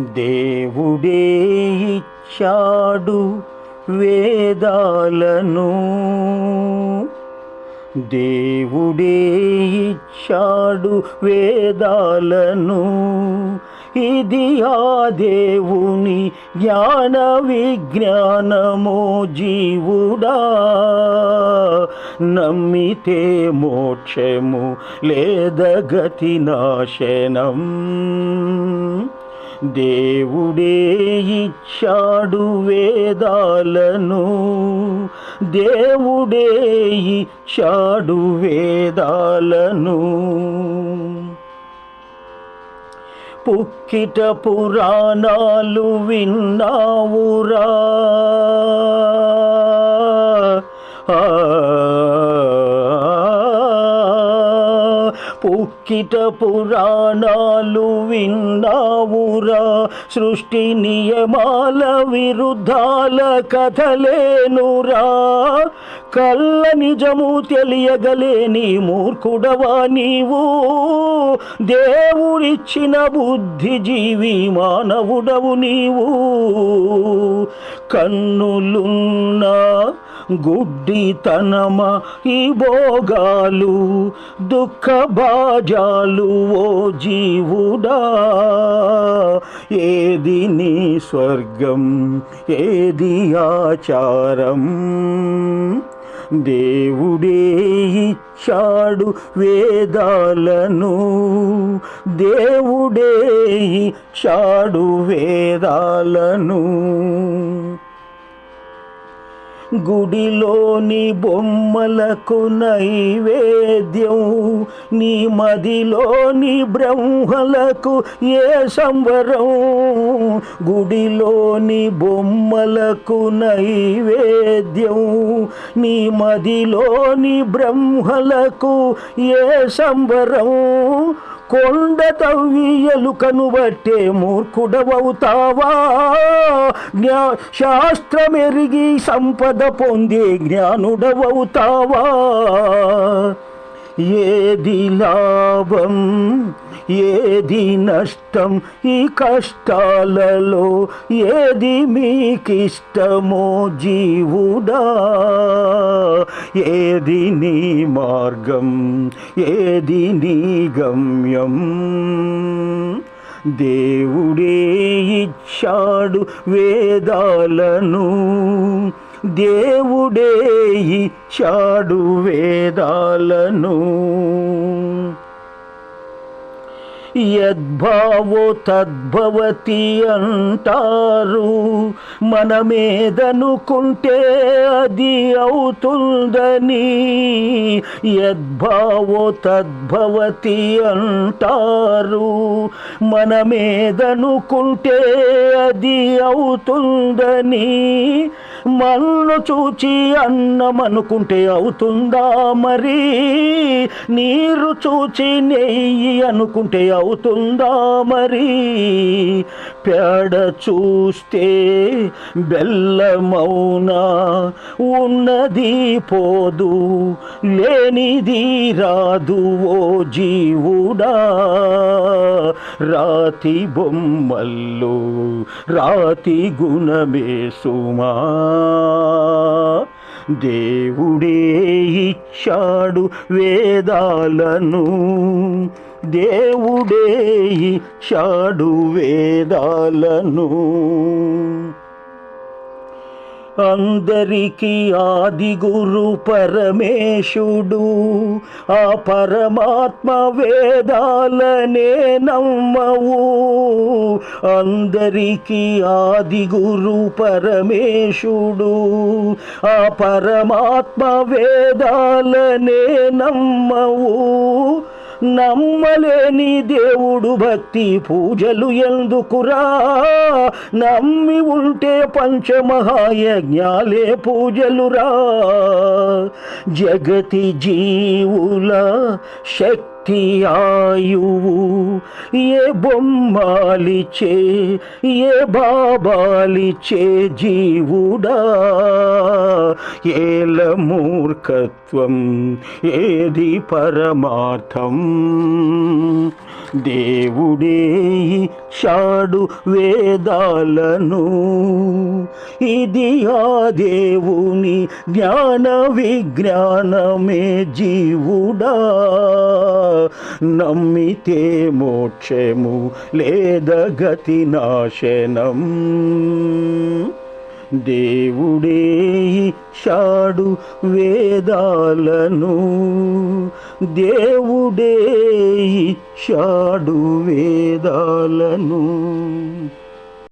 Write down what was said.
దేవుడే ఇచ్చాడు వేదాలను. దేవుడే ఇచ్చాడు వేదాలను. ఇది ఆ దేవుని జ్ఞాన విజ్ఞానమో జీవుడా. నమ్మితే మోక్షము లేదగతి నాశనం. దేవుడే ఇచ్చాడు వేదాలను. దేవుడే ఇచ్చాడు వేదాలను. పుక్కిట పురాణాలు విన్నావురా. ఆ, పుక్కిట పురాణాలు విన్నావురా. సృష్టి నియమాల విరుద్ధాల కథలేనురా. కళ్ళ నిజము తెలియగలేని మూర్ఖుడవా నీవు. దేవుడిచ్చిన బుద్ధిజీవి మానవుడవు నీవు. కన్నులున్నా గుడ్డితనమ ఈ భోగాలు దుఃఖ బాజాలు ఓ జీవుడా? ఏది నీ స్వర్గం ఏది ఆచారం? దేవుడే ఇచ్చాడు వేదాలను దేవుడే ఇచ్చాడు వేదాలను. గుడిలోని బొమ్మలకు నైవేద్యం. నీ మదిలోని బ్రహ్మలకు ఏ సంవరం గుడిలోని బొమ్మలకు నైవేద్యం. నీ మదిలోని బ్రహ్మలకు ఏ సంవరం కొండ తవ్వి ఎలుకను బట్టే మూర్ఖుడవవుతావా? జ్ఞా శాస్త్రమెరిగి సంపద పొందే జ్ఞానుడవవుతావా? ఏది లాభం? ఏది నష్టం ఈ కష్టాలలో? ఏది మీకిష్టమో జీవుడా? ఏది నీ మార్గం? ఏది నీ గమ్యం? దేవుడే ఇచ్చాడు వేదాలను. దేవుడే ఇచ్చాడు వేదాలను. యద్భావో తద్భవతి అంటారు. మనమేదనుకుంటే అది అవుతుందని. యద్భావో తద్భవతి అంటారు. మనమేదనుకుంటే అది అవుతుందని. మన్ను చూచి అన్నం అనుకుంటే అవుతుందా మరి? నీరు చూచి నెయ్యి అనుకుంటే అవుతుందా మరి? పేడ చూస్తే బెల్లమౌనా ఉన్నది పోదు లేనిది రాదు ఓ జీవుడా. రాతి బొమ్మల్లో రాతి గుణమే సుమా. దేవుడే ఇచ్చాడు వేదాలను. దేవుడే ఇచ్చాడు వేదాలను. అందరికీ ఆది గురు పరమేశుడు. ఆ పరమాత్మ వేదాలనే నమ్మవు. అందరికీ ఆది గురు పరమేశుడు. ఆ పరమాత్మ వేదాలనే నమ్మవు. నమ్మలేని దేవుడు భక్తి పూజలు ఎందుకురా? నమ్మి ఉంటే పంచమహాయజ్ఞాలే పూజలురా. జగతి జీవుల శక్తి ఆయువు ఏ బొమ్మాలిచే ఏ బాబాలిచే జీవుడా? ఏల మూర్ఖత్వం ఏది పరమార్థం? దేవుడే ఇచ్చాడు వేదాలను ఇది ఆ దేవుని జ్ఞాన విజ్ఞానమే జీవుడా. నమ్మితే మోక్షము లేద గతి నాశనం. దేవుడే ఇచ్చాడు వేదాలను. దేవుడే ఇచ్చాడు వేదాలను.